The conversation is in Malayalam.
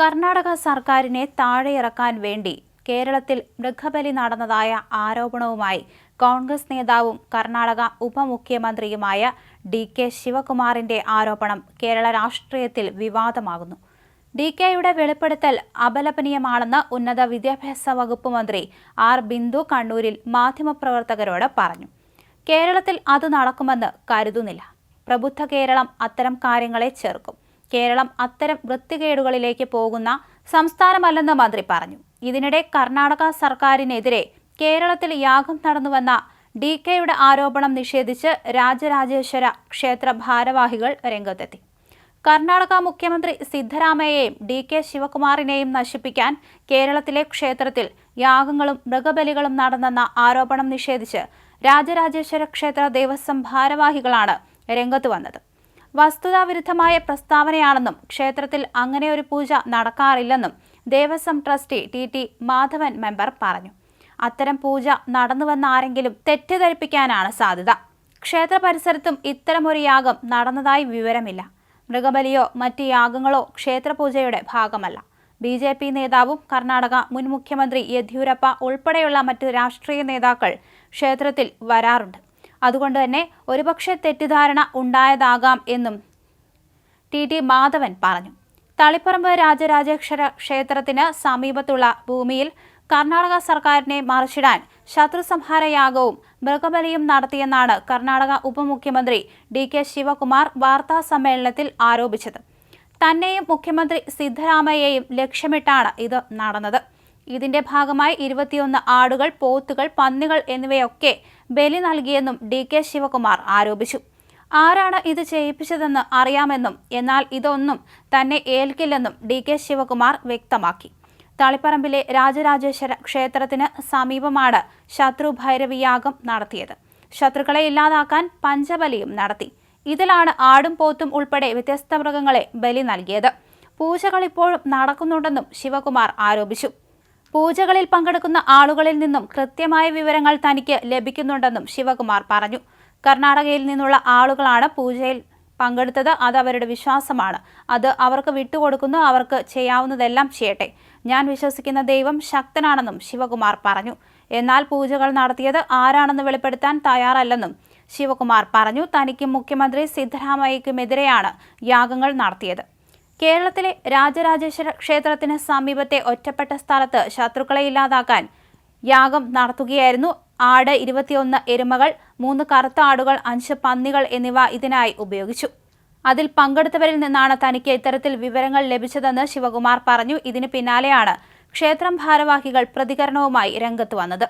കർണാടക സർക്കാരിനെ താഴെയിറക്കാൻ വേണ്ടി കേരളത്തിൽ മൃഗബലി നടന്നതായ ആരോപണവുമായി കോൺഗ്രസ് നേതാവും കർണാടക ഉപമുഖ്യമന്ത്രിയുമായ ഡി കെ ശിവകുമാറിന്റെ ആരോപണം കേരള രാഷ്ട്രീയത്തിൽ വിവാദമാകുന്നു. ഡി കെയുടെ വെളിപ്പെടുത്തൽ അപലപനീയമാണെന്ന് ഉന്നത വിദ്യാഭ്യാസ വകുപ്പ് മന്ത്രി ആർ ബിന്ദു കണ്ണൂരിൽ മാധ്യമപ്രവർത്തകരോട് പറഞ്ഞു. കേരളത്തിൽ അത് നടക്കുമെന്ന് കരുതുന്നില്ല. പ്രബുദ്ധ കേരളം അത്തരം കാര്യങ്ങളെ ചെറുക്കും കേരളം അത്തരം വൃത്തികേടുകളിലേക്ക് പോകുന്ന സംസ്ഥാനമല്ലെന്ന് മന്ത്രി പറഞ്ഞു. ഇതിനിടെ കർണാടക സർക്കാരിനെതിരെ കേരളത്തിൽ യാഗം നടന്നുവെന്ന ഡി കെയുടെ ആരോപണം നിഷേധിച്ച് രാജരാജേശ്വര ക്ഷേത്ര ഭാരവാഹികൾ രംഗത്തെത്തി. കർണാടക മുഖ്യമന്ത്രി സിദ്ധരാമയെയും ഡി കെ ശിവകുമാറിനെയും നശിപ്പിക്കാൻ കേരളത്തിലെ ക്ഷേത്രത്തിൽ യാഗങ്ങളും മൃഗബലികളും നടന്നെന്ന ആരോപണം നിഷേധിച്ച് രാജരാജേശ്വര ക്ഷേത്ര ദേവസ്വം ഭാരവാഹികളാണ് രംഗത്ത് വന്നത്. വസ്തുതാവിരുദ്ധമായ പ്രസ്താവനയാണെന്നും ക്ഷേത്രത്തിൽ അങ്ങനെ ഒരു പൂജ നടക്കാറില്ലെന്നും Devaswom trustee T T Madhavan member പറഞ്ഞു. അത്തരം പൂജ നടന്നുവെന്ന് ആരെങ്കിലും തെറ്റിദ്ധരിപ്പിക്കാനാണ് സാധ്യത. ക്ഷേത്ര പരിസരത്തും ഇത്തരമൊരു യാഗം നടന്നതായി വിവരമില്ല. മൃഗബലിയോ മറ്റ് യാഗങ്ങളോ ക്ഷേത്രപൂജയുടെ ഭാഗമല്ല. ബി ജെ പി നേതാവും കർണാടക മുൻ മുഖ്യമന്ത്രി യെദ്യൂരപ്പ ഉൾപ്പെടെയുള്ള മറ്റ് രാഷ്ട്രീയ നേതാക്കൾ ക്ഷേത്രത്തിൽ വരാറുണ്ട്. അതുകൊണ്ട് തന്നെ ഒരുപക്ഷെ തെറ്റിദ്ധാരണ ഉണ്ടായതാകാം എന്നും ടി ടി മാധവൻ പറഞ്ഞു. തളിപ്പറമ്പ് രാജരാജേശ്വര ക്ഷേത്രത്തിന് സമീപത്തുള്ള ഭൂമിയിൽ കർണാടക സർക്കാരിനെ മറിച്ചിടാൻ ശത്രുസംഹാര യാഗവും മൃഗബലിയും നടത്തിയെന്നാണ് കർണാടക ഉപമുഖ്യമന്ത്രി ഡി കെ ശിവകുമാർ വാർത്താ സമ്മേളനത്തിൽ ആരോപിച്ചത്. തന്നെയും മുഖ്യമന്ത്രി സിദ്ധരാമയ്യയും ലക്ഷ്യമിട്ടാണ് ഇത് നടന്നത്. ഇതിന്റെ ഭാഗമായി ഇരുപത്തിയൊന്ന് ആടുകൾ പോത്തുകൾ പന്നികൾ എന്നിവയൊക്കെ ബലി നൽകിയെന്നും ഡി കെ ശിവകുമാർ ആരോപിച്ചു. ആരാണ് ഇത് ചെയ്യിപ്പിച്ചതെന്ന് അറിയാമെന്നും എന്നാൽ ഇതൊന്നും തന്നെ ഏൽക്കില്ലെന്നും ഡി കെ ശിവകുമാർ വ്യക്തമാക്കി. തളിപ്പറമ്പിലെ രാജരാജേശ്വര ക്ഷേത്രത്തിന് സമീപമാണ് ശത്രുഭൈരവിയാഗം നടത്തിയത്. ശത്രുക്കളെ ഇല്ലാതാക്കാൻ പഞ്ചബലിയും നടത്തി. ഇതിലാണ് ആടും പോത്തും ഉൾപ്പെടെ വ്യത്യസ്ത മൃഗങ്ങളെ ബലി നൽകിയത്. പൂജകൾ ഇപ്പോഴും നടക്കുന്നുണ്ടെന്നും ശിവകുമാർ ആരോപിച്ചു. പൂജകളിൽ പങ്കെടുക്കുന്ന ആളുകളിൽ നിന്നും കൃത്യമായ വിവരങ്ങൾ തനിക്ക് ലഭിക്കുന്നുണ്ടെന്നും ശിവകുമാർ പറഞ്ഞു. കർണാടകയിൽ നിന്നുള്ള ആളുകളാണ് പൂജയിൽ പങ്കെടുത്തത്. അത് അവരുടെ വിശ്വാസമാണ്. അത് അവർക്ക് വിട്ടുകൊടുക്കുന്നു. അവർക്ക് ചെയ്യാവുന്നതെല്ലാം ചെയ്യട്ടെ. ഞാൻ വിശ്വസിക്കുന്ന ദൈവം ശക്തനാണെന്നും ശിവകുമാർ പറഞ്ഞു. എന്നാൽ പൂജകൾ നടത്തിയത് ആരാണെന്ന് വെളിപ്പെടുത്താൻ തയ്യാറല്ലെന്നും ശിവകുമാർ പറഞ്ഞു. തനിക്കും മുഖ്യമന്ത്രി സിദ്ധരാമയ്യക്കുമെതിരെയാണ് യാഗങ്ങൾ നടത്തിയത്. കേരളത്തിലെ രാജരാജേശ്വര ക്ഷേത്രത്തിന് സമീപത്തെ ഒറ്റപ്പെട്ട സ്ഥലത്ത് ശത്രുക്കളെ ഇല്ലാതാക്കാൻ യാഗം നടത്തുകയായിരുന്നു. ആട് ഇരുപത്തിയൊന്ന് എരുമകൾ മൂന്ന് കറുത്ത ആടുകൾ അഞ്ച് പന്നികൾ എന്നിവ ഇതിനായി ഉപയോഗിച്ചു. അതിൽ പങ്കെടുത്തവരിൽ നിന്നാണ് തനിക്ക് ഇത്തരത്തിൽ വിവരങ്ങൾ ലഭിച്ചതെന്ന് ശിവകുമാർ പറഞ്ഞു. ഇതിന് പിന്നാലെയാണ് ക്ഷേത്രം ഭാരവാഹികൾ പ്രതികരണവുമായി രംഗത്ത് വന്നത്.